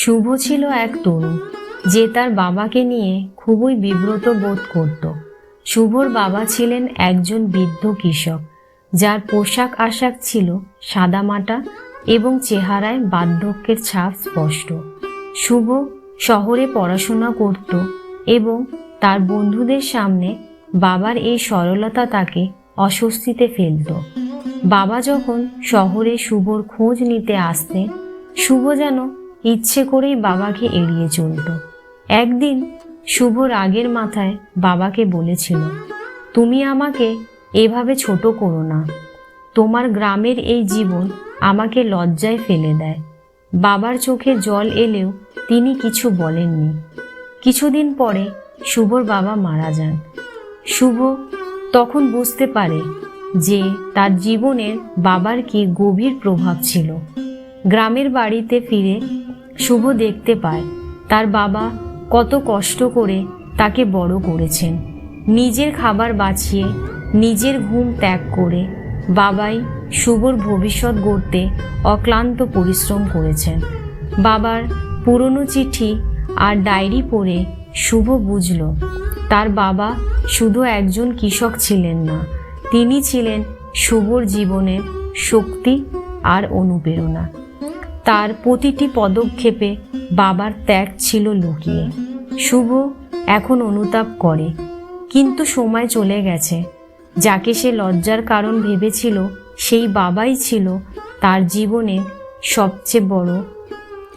শুভ ছিল এক তরুণ যে তার বাবাকে নিয়ে খুবই বিব্রত বোধ করত। শুভর বাবা ছিলেন একজন বৃদ্ধ কৃষক, যার পোশাক আশাক ছিল সাদামাটা এবং চেহারায় বার্ধক্যের ছাপ স্পষ্ট। শুভ শহরে পড়াশোনা করত এবং তার বন্ধুদের সামনে বাবার এই সরলতা তাকে অস্বস্তিতে ফেলত। বাবা যখন শহরে শুভর খোঁজ নিতে আসতেন, শুভ যেন ইচ্ছে করেই বাবাকে এড়িয়ে চলত একদিন শুভ রাগের মাথায় বাবাকে বলেছিল, তুমি আমাকে এভাবে ছোট করো না। তোমার গ্রামের এই জীবন আমাকে লজ্জায় ফেলে দেয়। বাবার চোখে জল এলেও তিনি কিছু বলেননি। কিছুদিন পরে শুভর বাবা মারা যান। শুভ তখন বুঝতে পারে যে তার জীবনের বাবার কি গভীর প্রভাব ছিল। গ্রামের বাড়িতে ফিরে শুভ দেখতে পায়। তার বাবা কত কষ্ট করে তাকে বড় করেছেন। নিজের খাবার বাঁচিয়ে, নিজের ঘুম ত্যাগ করে বাবাই শুভর ভবিষ্যৎ গড়তে অক্লান্ত পরিশ্রম করেছেন। বাবার পুরনো চিঠি আর ডায়েরি পড়ে শুভ বুঝল, তার বাবা শুধু একজন কৃষক ছিলেন না, তিনি ছিলেন শুভর জীবনের শক্তি আর অনুপ্রেরণা। তার প্রতিটি পদক্ষেপে বাবার ত্যাগ ছিল লুকিয়ে। শুভ এখন অনুতাপ করে, কিন্তু সময় চলে গেছে। যাকে সে লজ্জার কারণ ভেবেছিল, সেই বাবাই ছিল তার জীবনের সবচেয়ে বড়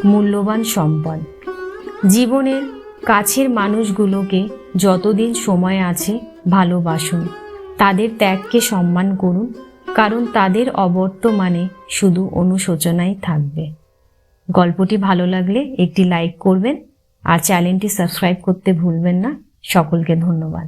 মূল্যবান সম্পদ। জীবনের কাছের মানুষগুলোকে যতদিন সময় আছে ভালোবাসুন, তাদের ত্যাগকে সম্মান করুন, কারণ তাদের অবর্তমানে শুধু অনুশোচনাই থাকবে। গল্পটি ভালো লাগলে একটি লাইক করবেন আর চ্যানেলটি সাবস্ক্রাইব করতে ভুলবেন না। সকলকে ধন্যবাদ।